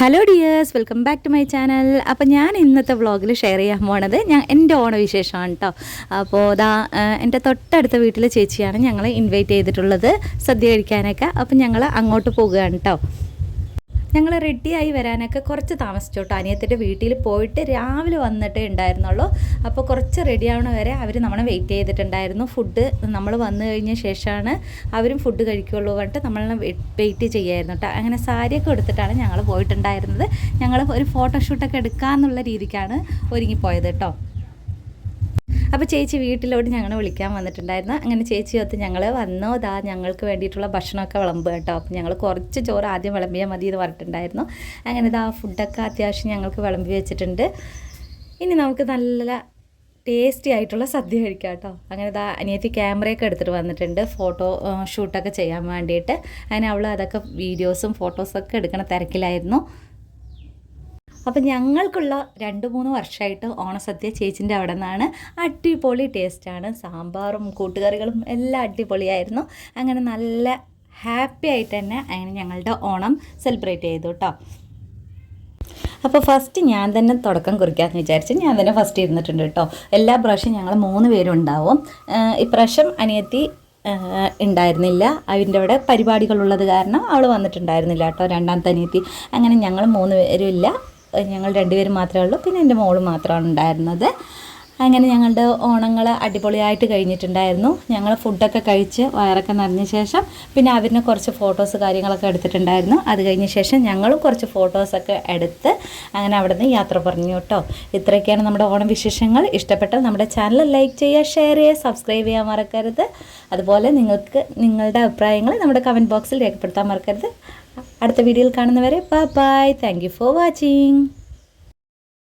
Hello dears welcome back to my channel അപ്പോൾ ഞാൻ ഇന്നത്തെ വ്ളോഗിൽ ഷെയർ ചെയ്യാൻ പോണത് ഞാൻ എന്റെ ഓണവിശേഷമാണ് കേട്ടോ അപ്പോൾ ദാ എന്റെ തൊട്ടടുത്ത വീട്ടിലെ ചേച്ചിയാണ് ഞങ്ങളെ ഇൻവൈറ്റ് ചെയ്തിട്ടുള്ളത് സദ്യ കഴിക്കാനൊക്കെ. അപ്പം ഞങ്ങൾ അങ്ങോട്ട് പോകുകയാണ് കേട്ടോ ഞങ്ങൾ റെഡിയായി വരാനൊക്കെ കുറച്ച് താമസിച്ചു കേട്ടോ. അനിയത്തിന്റെ വീട്ടിൽ പോയിട്ട് രാവിലെ വന്നിട്ടേ ഉണ്ടായിരുന്നുള്ളൂ. അപ്പോൾ കുറച്ച് റെഡി ആവണ വരെ അവർ നമ്മളെ വെയിറ്റ് ചെയ്തിട്ടുണ്ടായിരുന്നു. ഫുഡ് നമ്മൾ വന്നു കഴിഞ്ഞ ശേഷമാണ് അവരും ഫുഡ് കഴിക്കുകയുള്ളൂ പറഞ്ഞിട്ട് നമ്മളെ വെയിറ്റ് ചെയ്യായിരുന്നു കേട്ടോ. അങ്ങനെ സാരിയൊക്കെ എടുത്തിട്ടാണ് ഞങ്ങൾ പോയിട്ടുണ്ടായിരുന്നത്. ഞങ്ങൾ ഒരു ഫോട്ടോഷൂട്ടൊക്കെ എടുക്കാമെന്നുള്ള രീതിക്കാണ് ഒരുങ്ങിപ്പോയത് കേട്ടോ. അപ്പോൾ ചേച്ചി വീട്ടിലോട്ട് ഞങ്ങൾ വിളിക്കാൻ വന്നിട്ടുണ്ടായിരുന്നു. അങ്ങനെ ചേച്ചി ഒത്ത് ഞങ്ങൾ വന്നോ. ദാ ഞങ്ങൾക്ക് വേണ്ടിയിട്ടുള്ള ഭക്ഷണമൊക്കെ വിളമ്പുക കേട്ടോ. അപ്പോൾ ഞങ്ങൾ കുറച്ച് ചോറ് ആദ്യം വിളമ്പിയാൽ മതി എന്ന് പറഞ്ഞിട്ടുണ്ടായിരുന്നു. അങ്ങനെ ഇതാ ഫുഡൊക്കെ അത്യാവശ്യം ഞങ്ങൾക്ക് വിളമ്പി വെച്ചിട്ടുണ്ട്. ഇനി നമുക്ക് നല്ല ടേസ്റ്റി ആയിട്ടുള്ള സദ്യ കഴിക്കാം കേട്ടോ. അങ്ങനെ ഇതാ അനിയത്തി ക്യാമറയൊക്കെ എടുത്തിട്ട് വന്നിട്ടുണ്ട്. ഫോട്ടോ ഷൂട്ടൊക്കെ ചെയ്യാൻ വേണ്ടിയിട്ട്. അങ്ങനെ അവൾ അതൊക്കെ വീഡിയോസും ഫോട്ടോസൊക്കെ എടുക്കണ തിരക്കിലായിരുന്നു. അപ്പം ഞങ്ങൾക്കുള്ള രണ്ട് മൂന്ന് വർഷമായിട്ട് ഓണസദ്യ ചേച്ചിന്റെ അവിടെ നിന്നാണ്. അടിപൊളി ടേസ്റ്റാണ് സാമ്പാറും കൂട്ടുകറികളും എല്ലാം അടിപൊളിയായിരുന്നു. അങ്ങനെ നല്ല ഹാപ്പി ആയിട്ട് തന്നെ അങ്ങനെ ഞങ്ങളുടെ ഓണം സെലിബ്രേറ്റ് ചെയ്തു കേട്ടോ അപ്പോൾ ഫസ്റ്റ് ഞാൻ തന്നെ തുടക്കം കുറിക്കാമെന്ന് വിചാരിച്ച് ഞാൻ തന്നെ ഫസ്റ്റ് ഇരുന്നിട്ടുണ്ട് കേട്ടോ എല്ലാ പ്രാവശ്യം ഞങ്ങൾ മൂന്ന് പേരും ഉണ്ടാവും. ഇപ്രാവശ്യം അനിയത്തി ഉണ്ടായിരുന്നില്ല. അതിന്റെ അവിടെ പരിപാടികളുള്ളത് കാരണം അവൾ വന്നിട്ടുണ്ടായിരുന്നില്ല കേട്ടോ രണ്ടാമത്തെ അനിയത്തി. അങ്ങനെ ഞങ്ങൾ മൂന്ന് പേരും ഇല്ല. ഞങ്ങൾ രണ്ടുപേരും മാത്രമേ ഉള്ളൂ. പിന്നെ എന്റെ മോൾ മാത്രമാണ് ഉണ്ടായിരുന്നത്. അങ്ങനെ ഞങ്ങളുടെ ഓണങ്ങൾ അടിപൊളിയായിട്ട് കഴിഞ്ഞിട്ടുണ്ടായിരുന്നു. ഞങ്ങൾ ഫുഡൊക്കെ കഴിച്ച് വയറൊക്കെ നിറഞ്ഞ ശേഷം പിന്നെ അവരിന് കുറച്ച് ഫോട്ടോസ് കാര്യങ്ങളൊക്കെ എടുത്തിട്ടുണ്ടായിരുന്നു. അത് കഴിഞ്ഞ ശേഷം ഞങ്ങളും കുറച്ച് ഫോട്ടോസൊക്കെ എടുത്ത് അങ്ങനെ അവിടെ നിന്ന് യാത്ര പറഞ്ഞു കേട്ടോ. ഇത്രയൊക്കെയാണ് നമ്മുടെ ഓണം വിശേഷങ്ങൾ. ഇഷ്ടപ്പെട്ടാൽ നമ്മുടെ ചാനൽ ലൈക്ക് ചെയ്യുക ഷെയർ ചെയ്യുക സബ്സ്ക്രൈബ് ചെയ്യാൻ മറക്കരുത്. അതുപോലെ നിങ്ങൾക്ക് നിങ്ങളുടെ അഭിപ്രായങ്ങൾ നമ്മുടെ കമന്റ് ബോക്സിൽ രേഖപ്പെടുത്താൻ മറക്കരുത്. അടുത്ത വീഡിയോയിൽ കാണുന്നവരെ bye bye thank for watching